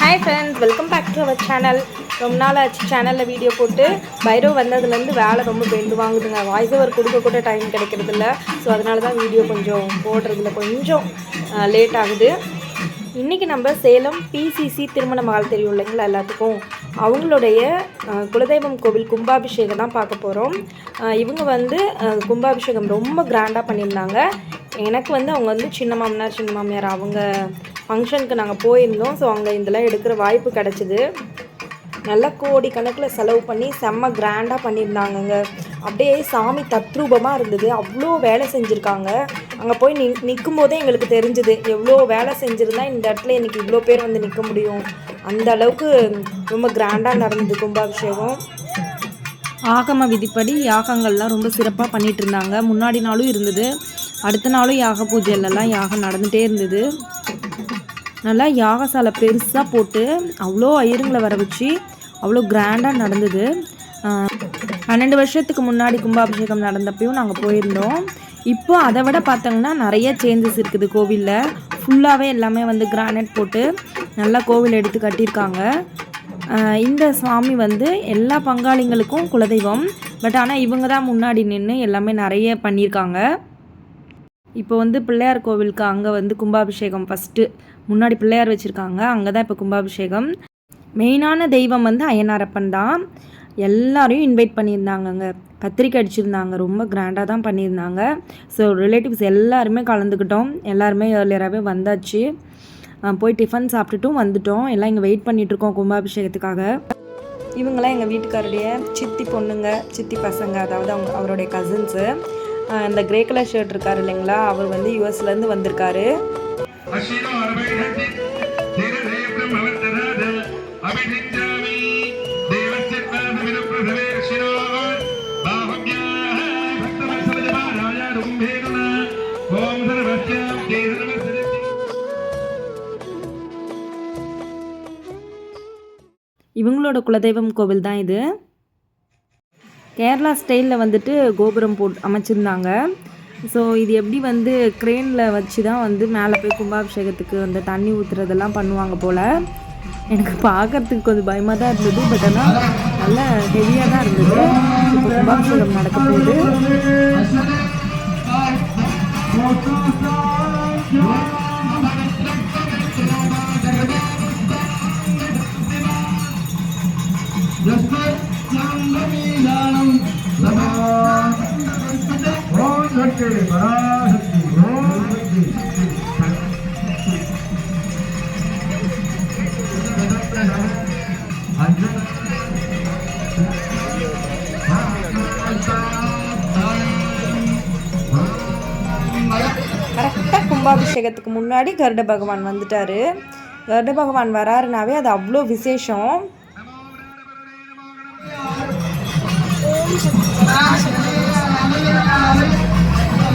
Hi friends welcome back to our channel ரொம்ப நாள் ஆச்சு சேனலில் வீடியோ போட்டு. பைரவ் வந்ததுலேருந்து வேலை ரொம்ப பெண்டு வாங்குதுங்க. வாய்ஸ் ஓவர் கொடுக்க கூட டைம் கிடைக்கிறதில்ல. ஸோ அதனால தான் வீடியோ கொஞ்சம் போடுறதுல கொஞ்சம் லேட் ஆகுது. இன்றைக்கி நம்ம சேலம் பிசிசி திருமண மகள் தெரியும் இல்லைங்களா எல்லாத்துக்கும்? அவங்களுடைய குலதெய்வம் கோவில் கும்பாபிஷேகம் தான் பார்க்க போகிறோம் இவங்க வந்து கும்பாபிஷேகம் ரொம்ப கிராண்டாக பண்ணியிருந்தாங்க. எனக்கு வந்து அவங்க வந்து சின்ன மாமனார் சின்ன மாமியார் அவங்க ஃபங்க்ஷனுக்கு நாங்கள் போயிருந்தோம். ஸோ அங்கே இதெல்லாம் எடுக்கிற வாய்ப்பு கிடச்சிது. நல்லா கோடி கணக்கில் செலவு பண்ணி செம்ம கிராண்டாக பண்ணியிருந்தாங்கங்க. அப்படியே சாமி தத்ரூபமாக இருந்தது. அவ்வளோ வேலை செஞ்சுருக்காங்க. அங்கே போய் நி நிற்கும் போதே எங்களுக்கு தெரிஞ்சுது. எவ்வளோ வேலை செஞ்சுருந்தா இந்த இடத்துல இன்றைக்கி இவ்வளோ பேர் வந்து நிற்க முடியும். அந்த அளவுக்கு ரொம்ப கிராண்டாக நடந்தது கும்பாபிஷேகம். ஆகம விதிப்படி யாகங்கள்லாம் ரொம்ப சிறப்பாக பண்ணிட்டு இருந்தாங்க முன்னாடி நாளும் இருந்தது. அடுத்த நாளும் யாக பூஜையிலலாம் யாகம் நடந்துகிட்டே இருந்தது. நல்லா யாகசாலை பெருசாக போட்டு அவ்வளோ ஐயருங்களை வர வச்சு அவ்வளோ கிராண்டாக நடந்தது. பன்னெண்டு வருஷத்துக்கு முன்னாடி கும்பாபிஷேகம் நடந்தப்பையும் நாங்கள் போயிருந்தோம். இப்போ அதை விட பார்த்தோங்கன்னா நிறைய சேஞ்சஸ் இருக்குது கோவிலில். ஃபுல்லாகவே எல்லாமே வந்து கிரானைட் போட்டு நல்லா கோவில் எடுத்து கட்டியிருக்காங்க. இந்த சுவாமி வந்து எல்லா பங்காளிங்களுக்கும் குலதெய்வம். பட் ஆனால் இவங்க தான் முன்னாடி நின்று எல்லாமே நிறைய பண்ணியிருக்காங்க. இப்போ வந்து பிள்ளையார் கோவிலுக்கு அங்கே வந்து கும்பாபிஷேகம் ஃபஸ்ட்டு முன்னாடி பிள்ளையார் வச்சுருக்காங்க. அங்கே தான் இப்போ கும்பாபிஷேகம். மெயினான தெய்வம் வந்து அய்யனாரப்பன் தான். எல்லாரையும் இன்வைட் பண்ணியிருந்தாங்கங்க. பத்திரிக்கை அடிச்சிருந்தாங்க. ரொம்ப கிராண்டாக தான் பண்ணியிருந்தாங்க. ஸோ ரிலேட்டிவ்ஸ் எல்லாருமே கலந்துக்கிட்டோம். எல்லாருமே ஏர்லியராகவே வந்தாச்சு. போய் டிஃபன் சாப்பிட்டுட்டும் வந்துட்டோம். எல்லாம் இங்கே வெயிட் பண்ணிகிட்ருக்கோம் கும்பாபிஷேகத்துக்காக. இவங்களாம் எங்கள் வீட்டுக்காரருடைய சித்தி பொண்ணுங்க சித்தி பசங்க அதாவது அவங்க அவருடைய கசின்ஸு இந்த கிரே கலர் ஷர்ட் இருக்கார் இல்லைங்களா? அவர் வந்து யூஎஸ்லேருந்து வந்திருக்காரு. இவங்களோட குலதெய்வம் கோவில் தான் இது. கேரளா ஸ்டைலில் வந்துட்டு கோபுரம் போட் அமைச்சிருந்தாங்க. ஸோ இது எப்படி வந்து க்ரெயினில் வச்சு தான் வந்து மேலே போய் கும்பாபிஷேகத்துக்கு வந்து தண்ணி ஊற்றுறதெல்லாம் பண்ணுவாங்க போல். எனக்கு பார்க்கறதுக்கு கொஞ்சம் பயமாக தான் இருந்தது பட் ஆனால் நல்லா ஹெவியாக தான் இருந்தது. இப்போ கும்பாபிஷேகம் கரெக்டாக கும்பாபிஷேகத்துக்கு முன்னாடி கருட பகவான் வந்துட்டாரு. கருட பகவான் வராருனாவே அது அவ்வளோ விசேஷம்.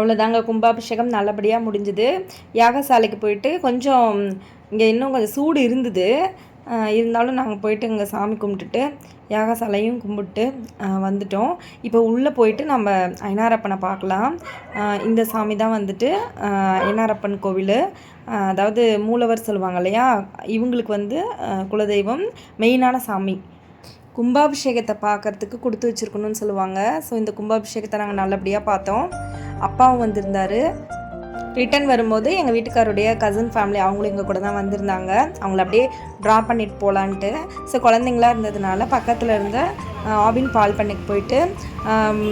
அவ்வளோதாங்க கும்பாபிஷேகம் நல்லபடியாக முடிஞ்சுது. யாகசாலைக்கு போயிட்டு கொஞ்சம் இங்கே இன்னும் கொஞ்சம் சூடு இருந்தது. இருந்தாலும் நாங்கள் போயிட்டு இங்கே சாமி கும்பிட்டுட்டு யாகசாலையும் கும்பிட்டு வந்துட்டோம். இப்போ உள்ளே போயிட்டு நம்ம ஐனாரப்பனை பார்க்கலாம். இந்த சாமி தான் வந்துட்டு ஆஹ் ஐனாரப்பன் கோவில். அதாவது மூலவர் சொல்லுவாங்க இல்லையா? இவங்களுக்கு வந்து குலதெய்வம் மெயினான சாமி. கும்பாபிஷேகத்தை பார்க்கறதுக்கு கொடுத்து வச்சுருக்கணும்னு சொல்லுவாங்க. ஸோ இந்த கும்பாபிஷேகத்தை நாங்கள் நல்லபடியாக பார்த்தோம். அப்பாவும் வந்திருந்தார். ரிட்டன் வரும்போது எங்கள் வீட்டுக்காருடைய கசின் ஃபேமிலி அவங்களும் எங்கள் கூட தான் வந்திருந்தாங்க. அவங்கள அப்படியே ட்ரா பண்ணிட்டு போகலான்ட்டு ஸோ குழந்தைங்களா இருந்ததுனால பக்கத்தில் இருந்த ஆபின் பால் பண்ணைக்கு போயிட்டு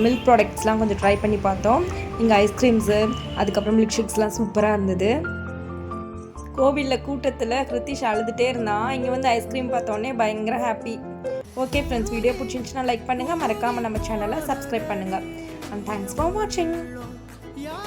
மில்க் ப்ராடக்ட்ஸ்லாம் கொஞ்சம் ட்ரை பண்ணி பார்த்தோம். இங்கே ஐஸ்கிரீம்ஸு அதுக்கப்புறம் மில்க் ஷேக்ஸ்லாம் சூப்பராக இருந்தது. கோவிலில் கூட்டத்தில் கிருத்திஷ் அழுதுகிட்டே இருந்தான். இங்கே வந்து ஐஸ்கிரீம் பார்த்தோன்னே பயங்கர ஹாப்பி ஓகே ஃப்ரெண்ட்ஸ் வீடியோ பிடிச்சிருந்துச்சுன்னா லைக் பண்ணுங்கள் மறக்காமல் நம்ம சேனலை சப்ஸ்கிரைப் பண்ணுங்கள் அண்ட் தேங்க்ஸ் ஃபார் வாட்சிங் Yeah.